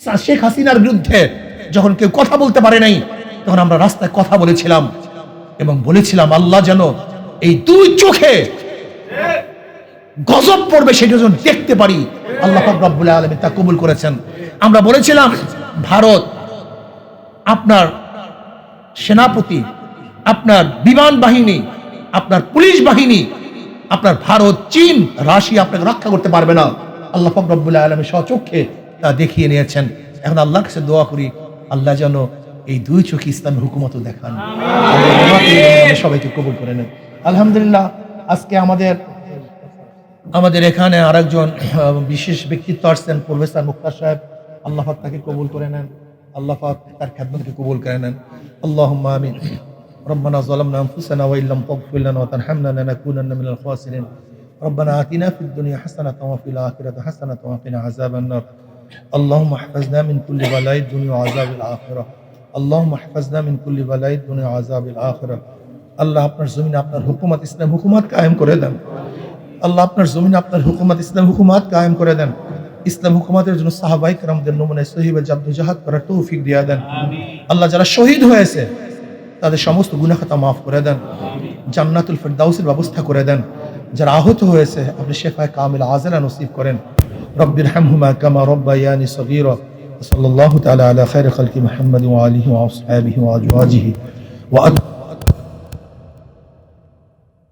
শেখ হাসিনার বিরুদ্ধে যখন কেউ কথা বলতে পারে নাই, তখন আমরা রাস্তায় কথা বলেছিলাম এবং বলেছিলাম, আল্লাহ যেন এই দুই চোখে গজব পড়বে সেটা যেন দেখতে পারি। আল্লাহ রব্বুল আলমী তা কবুল করেছেন। আমরা বলেছিলাম, ভারত আপনার সেনাপতি, আপনার বিমান বাহিনী, আপনার পুলিশ বাহিনী, আপনার ভারত, চীন, রাশিয়া আপনাকে রক্ষা করতে পারবে না। আল্লাহ পাক রব্বুল আলমী স্বচক্ষে তা দেখিয়ে নিয়েছেন এখন আল্লাহর কাছে দোয়া করি আল্লাহ যেন এই দুই চোখে ইসলামের হুকুমত দেখান আল্লাহ আমাদের সবাইকে কবুল করে নেন আলহামদুলিল্লাহ আজকে আমাদের আমাদের এখানে আরেকজন আহ, বিশেষ ব্যক্তিত্ব আসছেন প্রফেসর মুক্তার সাহেব আল্লাহ পাক তাকে কবুল করে নেন আল্লাহ পাক তার খ্যাতমতকে কবুল করে নেন আল্লাহুম্মা আমিন ربنا ظلمنا انفسنا وان لم تغفر لنا وترحمنا لنكونن من الخاسرين ربنا آتنا في الدنيا حسنة وفي الآخرة حسنة وقنا عذاب النار اللهم احفظنا من كل بلاء الدنيا وعذاب الآخرة اللهم احفظنا من كل بلاء الدنيا وعذاب الآخرة আল্লাহ আপনার জমিনে আপনার হুকুমত ইসলাম হুকুমত কায়েম করে দেন আল্লাহ আপনার জমিনে আপনার হুকুমত ইসলাম হুকুমাত কায়েম করে দেন ইসলাম হুকুমাতের জন্য সাহাবাই কারামদের নমুনে সহিবে জাদ্দুজাহাদ করার তৌফিক দিয়া দেন আল্লাহ যারা শহীদ হয়েছে তাদের সমস্ত গুনাখাতা মাফ করে দেন জান্নাতুল ফেরদাউসের ব্যবস্থা করে দেন যারা আহত হয়েছে আপনি শেফায় কামিল আজরা নসিব করেন رب ارحمهما كما ربياني صغيرا. وصلى الله تعالى على خير خلق محمد وآله وأصحابه وأزواجه. وأتباعه